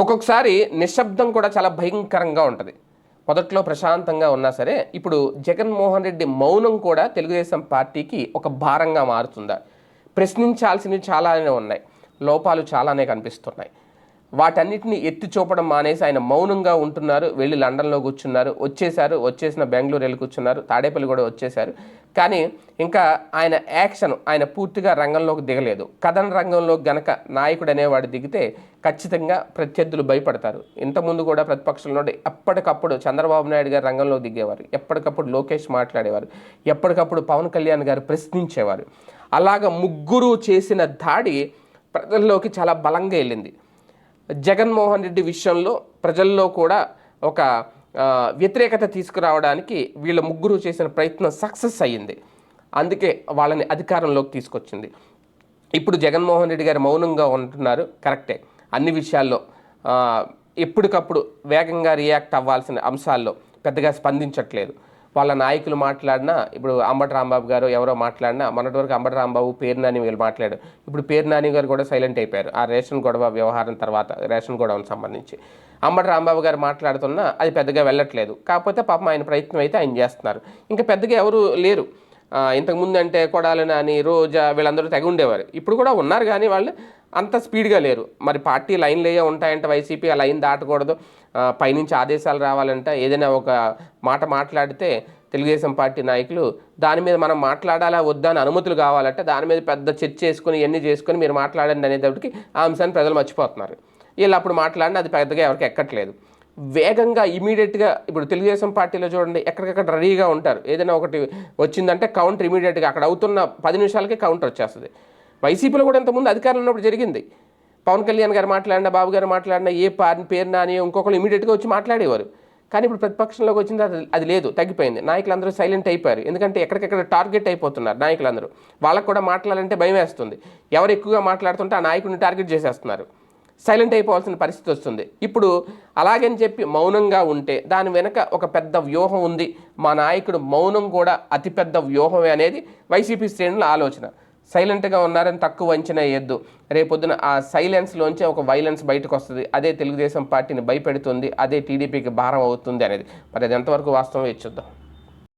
ఒక్కొక్కసారి నిశ్శబ్దం కూడా చాలా భయంకరంగా ఉంటుంది. మొదట్లో ప్రశాంతంగా ఉన్నా సరే ఇప్పుడు జగన్మోహన్ రెడ్డి మౌనం కూడా తెలుగుదేశం పార్టీకి ఒక భారంగా మారుతుందా? ప్రశ్నించాల్సినవి చాలానే ఉన్నాయి. లోపాలు చాలానే కనిపిస్తున్నాయి. వాటన్నిటిని ఎత్తి చూపడం మానేసి ఆయన మౌనంగా ఉంటున్నారు. వెళ్ళి లండన్లో కూర్చున్నారు. వచ్చేసారు వచ్చేసిన బెంగళూరు వెళ్ళి కూర్చున్నారు. తాడేపల్లి కూడా వచ్చేసారు కానీ ఇంకా ఆయన యాక్షన్ ఆయన పూర్తిగా రంగంలోకి దిగలేదు. కథన రంగంలో గనక నాయకుడు అనేవాడు దిగితే ఖచ్చితంగా ప్రత్యర్థులు భయపడతారు. ఇంతకుముందు కూడా ప్రతిపక్షంలో ఎప్పటికప్పుడు చంద్రబాబు నాయుడు గారు రంగంలో దిగేవారు. ఎప్పటికప్పుడు లోకేష్ మాట్లాడేవారు. ఎప్పటికప్పుడు పవన్ కళ్యాణ్ గారు ప్రశ్నించేవారు. అలాగ ముగ్గురు చేసిన దాడి ప్రజల్లోకి చాలా బలంగా వెళ్ళింది. జగన్మోహన్ రెడ్డి విషయంలో ప్రజల్లో కూడా ఒక వ్యతిరేకత తీసుకురావడానికి వీళ్ళ ముగ్గురు చేసిన ప్రయత్నం సక్సెస్ అయ్యింది. అందుకే వాళ్ళని అధికారంలోకి తీసుకొచ్చింది. ఇప్పుడు జగన్మోహన్ రెడ్డి గారు మౌనంగా ఉంటున్నారు. కరెక్టే. అన్ని విషయాల్లో ఎప్పటికప్పుడు వేగంగా రియాక్ట్ అవ్వాల్సిన అంశాల్లో పెద్దగా స్పందించట్లేదు. వాళ్ళ నాయకులు మాట్లాడినా ఇప్పుడు అంబటి రాంబాబు గారు ఎవరో మాట్లాడినా మొన్నటి వరకు అంబటి రాంబాబు పేరు నాని వీళ్ళు మాట్లాడారు. ఇప్పుడు పేరు నాని గారు కూడా సైలెంట్ అయిపోయారు. ఆ రేషన్ గొడవ వ్యవహారం తర్వాత రేషన్ గొడవకు సంబంధించి. అంబటి రాంబాబు గారు మాట్లాడుతున్నా అది పెద్దగా వెళ్ళట్లేదు. కాకపోతే పాపం ఆయన ప్రయత్నం అయితే ఆయన చేస్తున్నారు. ఇంకా పెద్దగా ఎవరు లేరు. ఇంతకుముందు అంటే కొడాలని అని రోజా వీళ్ళందరూ తెగ ఉండేవారు. ఇప్పుడు కూడా ఉన్నారు కానీ వాళ్ళు అంత స్పీడ్గా లేరు. మరి పార్టీ లైన్లు ఏ ఉంటాయంటే వైసీపీ ఆ లైన్ దాటకూడదు. పైనుంచి ఆదేశాలు రావాలంటే. ఏదైనా ఒక మాట మాట్లాడితే తెలుగుదేశం పార్టీ నాయకులు దాని మీద మనం మాట్లాడాలా వద్దా అని అనుమతులు కావాలంటే దాని మీద పెద్ద చర్చ చేసుకుని ఇవన్నీ చేసుకుని మీరు మాట్లాడండి అనేటప్పటికి ఆ అంశాన్ని ప్రజలు మర్చిపోతున్నారు. వీళ్ళు అప్పుడు మాట్లాడినా అది పెద్దగా ఎవరికి ఎక్కట్లేదు. వేగంగా ఇమీడియట్గా ఇప్పుడు తెలుగుదేశం పార్టీలో చూడండి ఎక్కడికక్కడ రెడీగా ఉంటారు. ఏదైనా ఒకటి వచ్చిందంటే కౌంటర్ ఇమీడియట్గా అక్కడ అవుతున్న పది నిమిషాలకే కౌంటర్ వచ్చేస్తుంది. వైసీపీలో కూడా ఇంతకుముందు అధికారంలో ఉన్నప్పుడు జరిగింది. పవన్ కళ్యాణ్ గారు మాట్లాడినా బాబు గారు మాట్లాడినా ఏ పార్టీ పేరునా అని ఇంకొకరు ఇమీడియట్గా వచ్చి మాట్లాడేవారు. కానీ ఇప్పుడు ప్రతిపక్షంలోకి వచ్చింది అది అది లేదు తగ్గిపోయింది. నాయకులందరూ సైలెంట్ అయిపోయారు. ఎందుకంటే ఎక్కడికెక్కడ టార్గెట్ అయిపోతున్నారు నాయకులందరూ. వాళ్ళకు కూడా మాట్లాడాలంటే భయం వేస్తుంది. ఎవరు ఎక్కువగా మాట్లాడుతుంటే ఆ నాయకుడిని టార్గెట్ చేసేస్తున్నారు. సైలెంట్ అయిపోవాల్సిన పరిస్థితి వస్తుంది. ఇప్పుడు అలాగని చెప్పి మౌనంగా ఉంటే దాని వెనక ఒక పెద్ద వ్యూహం ఉంది. మా నాయకుడు మౌనం కూడా అతిపెద్ద వ్యూహమే అనేది వైసీపీ శ్రేణుల ఆలోచన. సైలెంట్గా ఉన్నారని తక్కువ అంచనా వేయద్దు. రేపొద్దున ఆ సైలెన్స్లోంచి ఒక వైలెన్స్ బయటకు వస్తుంది అదే తెలుగుదేశం పార్టీని భయపెడుతుంది. అదే టీడీపీకి భారం అవుతుంది అనేది. మరి అది ఎంతవరకు వాస్తవం ఇచ్చుద్దాం